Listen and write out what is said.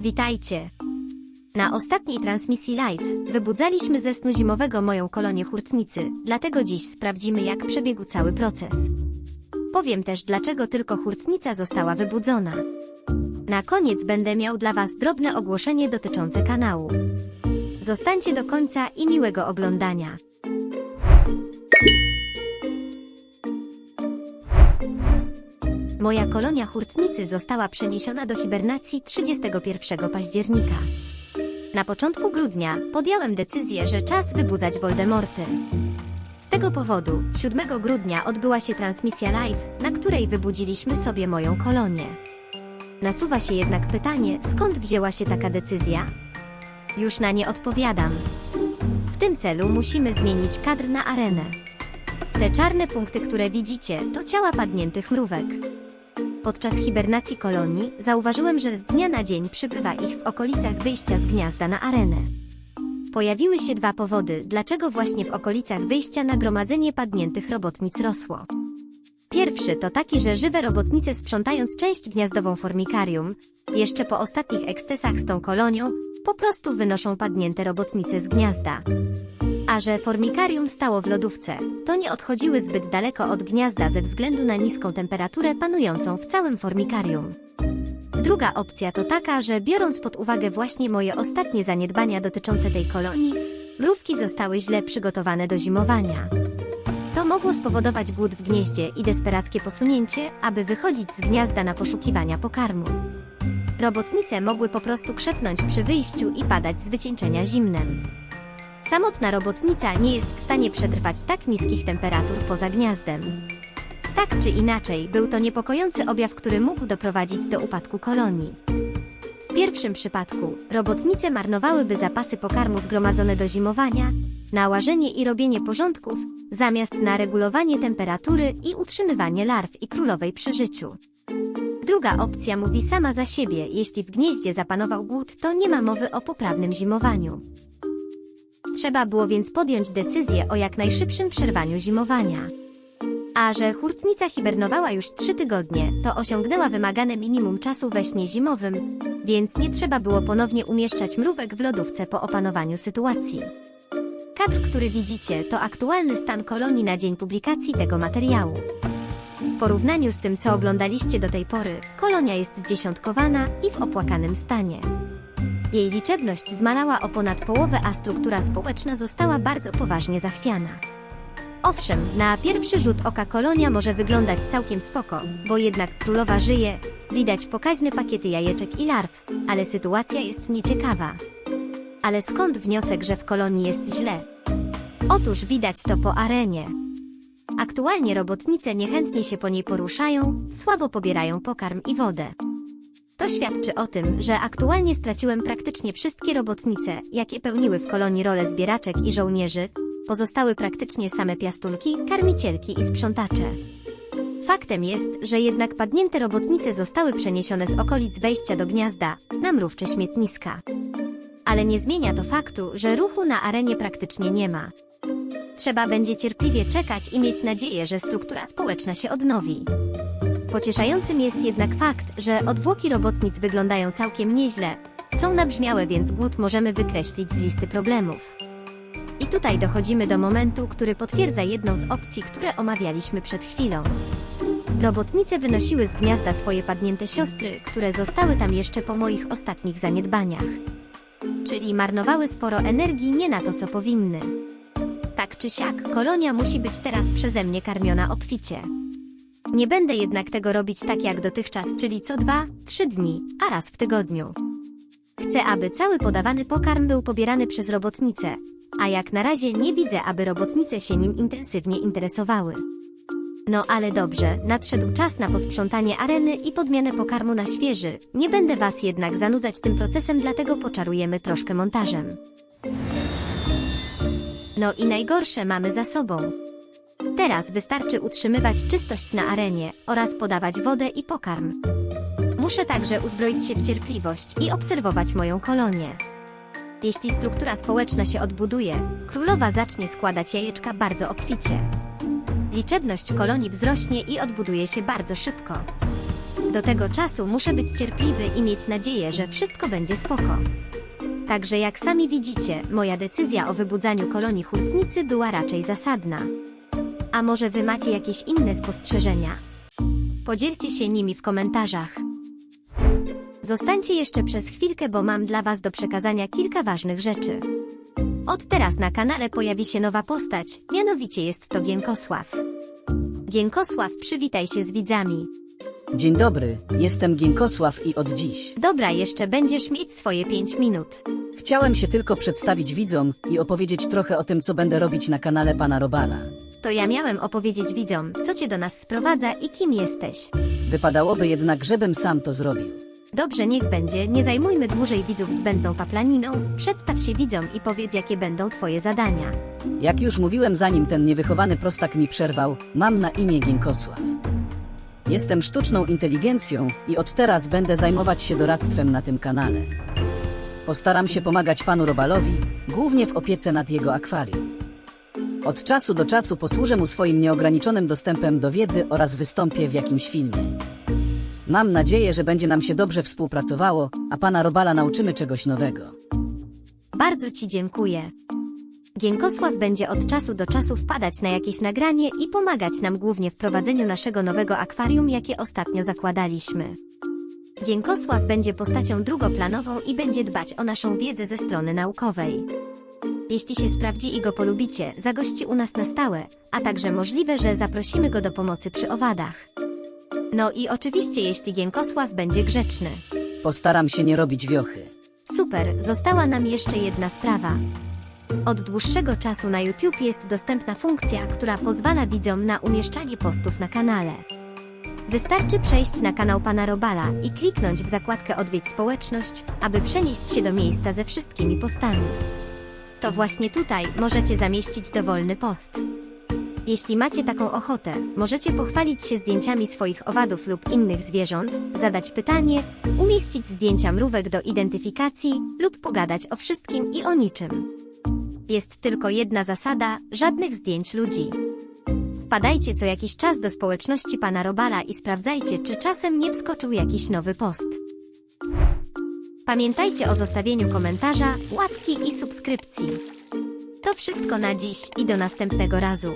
Witajcie! Na ostatniej transmisji live wybudzaliśmy ze snu zimowego moją kolonię hurtnicy, dlatego dziś sprawdzimy jak przebiegł cały proces. Powiem też dlaczego tylko hurtnica została wybudzona. Na koniec będę miał dla Was drobne ogłoszenie dotyczące kanału. Zostańcie do końca i miłego oglądania. Moja kolonia hurtnicy została przeniesiona do hibernacji 31 października. Na początku grudnia podjąłem decyzję, że czas wybudzać Voldemorty. Z tego powodu 7 grudnia odbyła się transmisja live, na której wybudziliśmy sobie moją kolonię. Nasuwa się jednak pytanie, skąd wzięła się taka decyzja? Już na nie odpowiadam. W tym celu musimy zmienić kadr na arenę. Te czarne punkty, które widzicie, to ciała padniętych mrówek. Podczas hibernacji kolonii zauważyłem, że z dnia na dzień przybywa ich w okolicach wyjścia z gniazda na arenę. Pojawiły się dwa powody, dlaczego właśnie w okolicach wyjścia nagromadzenie padniętych robotnic rosło. Pierwszy to taki, że żywe robotnice sprzątając część gniazdową formikarium, jeszcze po ostatnich ekscesach z tą kolonią, po prostu wynoszą padnięte robotnice z gniazda. A że formikarium stało w lodówce, to nie odchodziły zbyt daleko od gniazda ze względu na niską temperaturę panującą w całym formikarium. Druga opcja to taka, że biorąc pod uwagę właśnie moje ostatnie zaniedbania dotyczące tej kolonii, mrówki zostały źle przygotowane do zimowania. To mogło spowodować głód w gnieździe i desperackie posunięcie, aby wychodzić z gniazda na poszukiwania pokarmu. Robotnice mogły po prostu krzepnąć przy wyjściu i padać z wycieńczenia zimnem. Samotna robotnica nie jest w stanie przetrwać tak niskich temperatur poza gniazdem. Tak czy inaczej, był to niepokojący objaw, który mógł doprowadzić do upadku kolonii. W pierwszym przypadku robotnice marnowałyby zapasy pokarmu zgromadzone do zimowania, na łażenie i robienie porządków, zamiast na regulowanie temperatury i utrzymywanie larw i królowej przy życiu. Druga opcja mówi sama za siebie, jeśli w gnieździe zapanował głód, to nie ma mowy o poprawnym zimowaniu. Trzeba było więc podjąć decyzję o jak najszybszym przerwaniu zimowania. A że hurtnica hibernowała już trzy tygodnie, to osiągnęła wymagane minimum czasu we śnie zimowym, więc nie trzeba było ponownie umieszczać mrówek w lodówce po opanowaniu sytuacji. Kadr, który widzicie, to aktualny stan kolonii na dzień publikacji tego materiału. W porównaniu z tym, co oglądaliście do tej pory, kolonia jest zdziesiątkowana i w opłakanym stanie. Jej liczebność zmalała o ponad połowę, a struktura społeczna została bardzo poważnie zachwiana. Owszem, na pierwszy rzut oka kolonia może wyglądać całkiem spoko, bo jednak królowa żyje, widać pokaźne pakiety jajeczek i larw, ale sytuacja jest nieciekawa. Ale skąd wniosek, że w kolonii jest źle? Otóż widać to po arenie. Aktualnie robotnice niechętnie się po niej poruszają, słabo pobierają pokarm i wodę. To świadczy o tym, że aktualnie straciłem praktycznie wszystkie robotnice, jakie pełniły w kolonii rolę zbieraczek i żołnierzy, pozostały praktycznie same piastunki, karmicielki i sprzątacze. Faktem jest, że jednak padnięte robotnice zostały przeniesione z okolic wejścia do gniazda na mrówcze śmietniska. Ale nie zmienia to faktu, że ruchu na arenie praktycznie nie ma. Trzeba będzie cierpliwie czekać i mieć nadzieję, że struktura społeczna się odnowi. Pocieszającym jest jednak fakt, że odwłoki robotnic wyglądają całkiem nieźle, są nabrzmiałe, więc głód możemy wykreślić z listy problemów. I tutaj dochodzimy do momentu, który potwierdza jedną z opcji, które omawialiśmy przed chwilą. Robotnice wynosiły z gniazda swoje padnięte siostry, które zostały tam jeszcze po moich ostatnich zaniedbaniach. Czyli marnowały sporo energii nie na to, co powinny. Tak czy siak, kolonia musi być teraz przeze mnie karmiona obficie. Nie będę jednak tego robić tak jak dotychczas, czyli co dwa, trzy dni, a raz w tygodniu. Chcę, aby cały podawany pokarm był pobierany przez robotnice, a jak na razie nie widzę, aby robotnice się nim intensywnie interesowały. No ale dobrze, nadszedł czas na posprzątanie areny i podmianę pokarmu na świeży. Nie będę Was jednak zanudzać tym procesem, dlatego poczarujemy troszkę montażem. No i najgorsze mamy za sobą. Teraz wystarczy utrzymywać czystość na arenie oraz podawać wodę i pokarm. Muszę także uzbroić się w cierpliwość i obserwować moją kolonię. Jeśli struktura społeczna się odbuduje, królowa zacznie składać jajeczka bardzo obficie. Liczebność kolonii wzrośnie i odbuduje się bardzo szybko. Do tego czasu muszę być cierpliwy i mieć nadzieję, że wszystko będzie spoko. Także jak sami widzicie, moja decyzja o wybudzaniu kolonii hutnicy była raczej zasadna. A może wy macie jakieś inne spostrzeżenia? Podzielcie się nimi w komentarzach. Zostańcie jeszcze przez chwilkę, bo mam dla was do przekazania kilka ważnych rzeczy. Od teraz na kanale pojawi się nowa postać, mianowicie jest to Gienkosław. Gienkosław, przywitaj się z widzami. Dzień dobry, jestem Gienkosław i od dziś. Dobra, jeszcze będziesz mieć swoje 5 minut. Chciałem się tylko przedstawić widzom i opowiedzieć trochę o tym, co będę robić na kanale pana Robala. To ja miałem opowiedzieć widzom, co cię do nas sprowadza i kim jesteś. Wypadałoby jednak, żebym sam to zrobił. Dobrze, niech będzie, nie zajmujmy dłużej widzów zbędną paplaniną. Przedstaw się widzom i powiedz, jakie będą twoje zadania. Jak już mówiłem, zanim ten niewychowany prostak mi przerwał, mam na imię Gienkosław. Jestem sztuczną inteligencją i od teraz będę zajmować się doradztwem na tym kanale. Postaram się pomagać panu Robalowi, głównie w opiece nad jego akwarium. Od czasu do czasu posłużę mu swoim nieograniczonym dostępem do wiedzy oraz wystąpię w jakimś filmie. Mam nadzieję, że będzie nam się dobrze współpracowało, a pana Robala nauczymy czegoś nowego. Bardzo ci dziękuję. Gienkosław będzie od czasu do czasu wpadać na jakieś nagranie i pomagać nam głównie w prowadzeniu naszego nowego akwarium, jakie ostatnio zakładaliśmy. Gienkosław będzie postacią drugoplanową i będzie dbać o naszą wiedzę ze strony naukowej. Jeśli się sprawdzi i go polubicie, zagości u nas na stałe, a także możliwe, że zaprosimy go do pomocy przy owadach. No i oczywiście, jeśli Gienkosław będzie grzeczny. Postaram się nie robić wiochy. Super, została nam jeszcze jedna sprawa. Od dłuższego czasu na YouTube jest dostępna funkcja, która pozwala widzom na umieszczanie postów na kanale. Wystarczy przejść na kanał pana Robala i kliknąć w zakładkę Odwiedź społeczność, aby przenieść się do miejsca ze wszystkimi postami. To właśnie tutaj możecie zamieścić dowolny post. Jeśli macie taką ochotę, możecie pochwalić się zdjęciami swoich owadów lub innych zwierząt, zadać pytanie, umieścić zdjęcia mrówek do identyfikacji lub pogadać o wszystkim i o niczym. Jest tylko jedna zasada: żadnych zdjęć ludzi. Wpadajcie co jakiś czas do społeczności pana Robala i sprawdzajcie, czy czasem nie wskoczył jakiś nowy post. Pamiętajcie o zostawieniu komentarza, łapki i subskrypcji. To wszystko na dziś i do następnego razu.